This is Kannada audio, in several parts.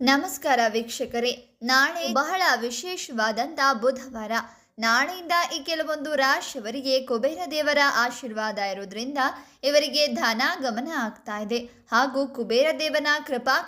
ನಮಸ್ಕಾರ ವೀಕ್ಷಕರೇ. ನಾಳೆ ಬಹಳ ವಿಶೇಷವಾದಂಥ ಬುಧವಾರ. ನಾಳೆಯಿಂದ ಈ ಕೆಲವೊಂದು ರಾಶಿಯವರಿಗೆ ಕುಬೇರ ದೇವರ ಆಶೀರ್ವಾದ ಇರೋದ್ರಿಂದ ಇವರಿಗೆ ಧನಾಗಮನ ಆಗ್ತಾ ಇದೆ. ಹಾಗೂ ಕುಬೇರ ದೇವನ ಕೃಪಾ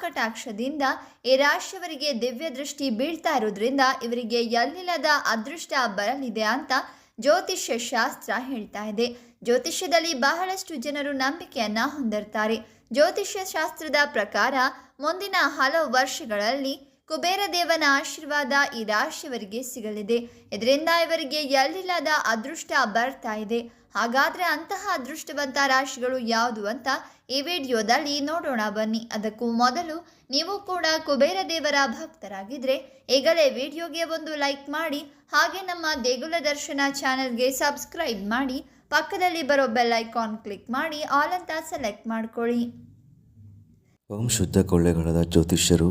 ಈ ರಾಶಿಯವರಿಗೆ ದಿವ್ಯ ದೃಷ್ಟಿ ಬೀಳ್ತಾ ಇರೋದ್ರಿಂದ ಇವರಿಗೆ ಎಲ್ಲಿಲ್ಲದ ಅದೃಷ್ಟ ಬರಲಿದೆ ಅಂತ ಜ್ಯೋತಿಷ್ಯ ಶಾಸ್ತ್ರ ಹೇಳ್ತಾ ಇದೆ. ಜ್ಯೋತಿಷ್ಯದಲ್ಲಿ ಬಹಳಷ್ಟು ಜನರು ನಂಬಿಕೆಯನ್ನ ಹೊಂದಿರ್ತಾರೆ. ಜ್ಯೋತಿಷ್ಯ ಶಾಸ್ತ್ರದ ಪ್ರಕಾರ ಮುಂದಿನ ಹಲವು ವರ್ಷಗಳಲ್ಲಿ ಕುಬೇರ ದೇವನ ಆಶೀರ್ವಾದ ಈ ರಾಶಿಯವರಿಗೆ ಸಿಗಲಿದೆ. ಇದರಿಂದ ಇವರಿಗೆ ಎಲ್ಲಿಲ್ಲದ ಅದೃಷ್ಟ ಬರ್ತಾ ಇದೆ. ಹಾಗಾದ್ರೆ ಅಂತಹ ಅದೃಷ್ಟವಂತ ರಾಶಿಗಳು ಯಾವುದು ಅಂತ ಈ ವಿಡಿಯೋದಲ್ಲಿ ನೋಡೋಣ ಬನ್ನಿ. ಅದಕ್ಕೂ ಮೊದಲು ನೀವು ಕೂಡ ಕುಬೇರ ದೇವರ ಭಕ್ತರಾಗಿದ್ದರೆ ಈಗಲೇ ವಿಡಿಯೋಗೆ ಒಂದು ಲೈಕ್ ಮಾಡಿ, ಹಾಗೆ ನಮ್ಮ ದೇಗುಲ ದರ್ಶನ ಚಾನೆಲ್ಗೆ ಸಬ್ಸ್ಕ್ರೈಬ್ ಮಾಡಿ, ಪಕ್ಕದಲ್ಲಿ ಬರೋ ಬೆಲ್ ಐಕಾನ್ ಕ್ಲಿಕ್ ಮಾಡಿ, ಆಲ್ ಅಂತ ಸೆಲೆಕ್ಟ್ ಮಾಡ್ಕೊಳ್ಳಿ. ಓಂ ಶುದ್ಧ ಕೊಳ್ಳೆಗಳಾದ ಜ್ಯೋತಿಷ್ಯರು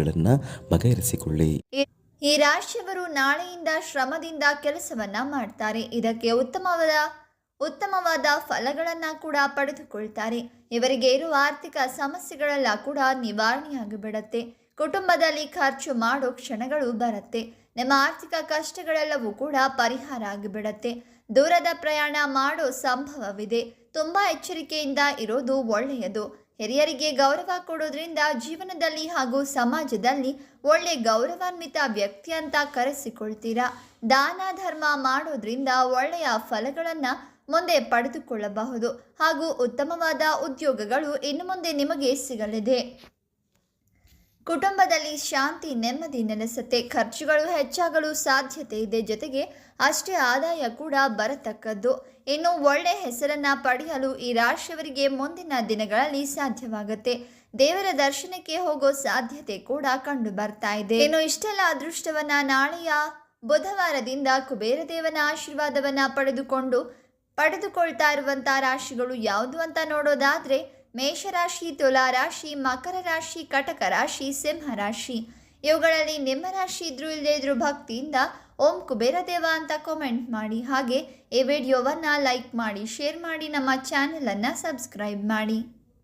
ಸಮಸ್ಯೆಗಳನ್ನು ಬಗೆಹರಿಸಿಕೊಳ್ಳಿ. ಈ- ರಾಶಿಯವರು ನಾಳೆಯಿಂದ ಶ್ರಮದಿಂದ ಕೆಲಸವನ್ನ ಮಾಡ್ತಾರೆ. ಇದಕ್ಕೆ ಉತ್ತಮವಾದ ಉತ್ತಮವಾದ ಫಲಗಳನ್ನು ಕೂಡ ಪಡೆದುಕೊಳ್ತಾರೆ. ಇವರಿಗೆ ಇರುವ ಆರ್ಥಿಕ ಸಮಸ್ಯೆಗಳೆಲ್ಲ ಕೂಡ ನಿವಾರಣೆಯಾಗಿಬಿಡತ್ತೆ. ಕುಟುಂಬದಲ್ಲಿ ಖರ್ಚು ಮಾಡೋ ಕ್ಷಣಗಳು ಬರುತ್ತೆ. ನಿಮ್ಮ ಆರ್ಥಿಕ ಕಷ್ಟಗಳೆಲ್ಲವೂ ಕೂಡ ಪರಿಹಾರ ಆಗಿಬಿಡತ್ತೆ. ದೂರದ ಪ್ರಯಾಣ ಮಾಡೋ ಸಂಭವವಿದೆ. ತುಂಬಾ ಎಚ್ಚರಿಕೆಯಿಂದ ಇರೋದು ಒಳ್ಳೆಯದು. ಹಿರಿಯರಿಗೆ ಗೌರವ ಕೊಡೋದ್ರಿಂದ ಜೀವನದಲ್ಲಿ ಹಾಗೂ ಸಮಾಜದಲ್ಲಿ ಒಳ್ಳೆ ಗೌರವಾನ್ವಿತ ವ್ಯಕ್ತಿ ಅಂತ ಕರೆಸಿಕೊಳ್ತೀರಾ? ದಾನ, ಧರ್ಮ ಮಾಡೋದ್ರಿಂದ ಒಳ್ಳೆಯ ಫಲಗಳನ್ನ ಮುಂದೆ ಪಡೆದುಕೊಳ್ಳಬಹುದು ಹಾಗೂ ಉತ್ತಮವಾದ ಉದ್ಯೋಗಗಳು ಇನ್ನು ಮುಂದೆ ನಿಮಗೆ ಸಿಗಲಿದೆ. ಕುಟುಂಬದಲ್ಲಿ ಶಾಂತಿ, ನೆಮ್ಮದಿ ನೆಲೆಸತ್ತೆ. ಖರ್ಚುಗಳು ಹೆಚ್ಚಾಗಲು ಸಾಧ್ಯತೆ ಇದೆ. ಜೊತೆಗೆ ಅಷ್ಟೇ ಆದಾಯ ಕೂಡ ಬರತಕ್ಕದ್ದು. ಇನ್ನು ಒಳ್ಳೆ ಹೆಸರನ್ನ ಪಡೆಯಲು ಈ ರಾಶಿಯವರಿಗೆ ಮುಂದಿನ ದಿನಗಳಲ್ಲಿ ಸಾಧ್ಯವಾಗುತ್ತೆ. ದೇವರ ದರ್ಶನಕ್ಕೆ ಹೋಗೋ ಸಾಧ್ಯತೆ ಕೂಡ ಕಂಡು ಬರ್ತಾ ಇದೆ. ಇನ್ನು ಇಷ್ಟೆಲ್ಲ ಅದೃಷ್ಟವನ್ನ ನಾಳೆಯ ಬುಧವಾರದಿಂದ ಕುಬೇರ ದೇವನ ಆಶೀರ್ವಾದವನ್ನ ಪಡೆದುಕೊಂಡು, ಪಡೆದುಕೊಳ್ತಾ ಇರುವಂತಹ ರಾಶಿಗಳು ಯಾವುದು ಅಂತ ನೋಡೋದಾದ್ರೆ ಮೇಷರಾಶಿ ತುಲಾ ರಾಶಿ ಮಕರ ರಾಶಿ ಕಟಕ ರಾಶಿ ಸಿಂಹ ರಾಶಿ ಇವುಗಳಲ್ಲಿ ನಿಮ್ಮ ರಾಶಿ ಇದ್ರೂ ಇಲ್ಲದೇ ಇದ್ರೂ ಭಕ್ತಿಯಿಂದ ಓಂ ಕುಬೇರ ದೇವ ಅಂತ ಕಾಮೆಂಟ್ ಮಾಡಿ. ಹಾಗೆ ಈ ವಿಡಿಯೋವನ್ನು ಲೈಕ್ ಮಾಡಿ ಶೇರ್ ಮಾಡಿ, ನಮ್ಮ ಚಾನೆಲನ್ನು ಸಬ್ಸ್ಕ್ರೈಬ್ ಮಾಡಿ.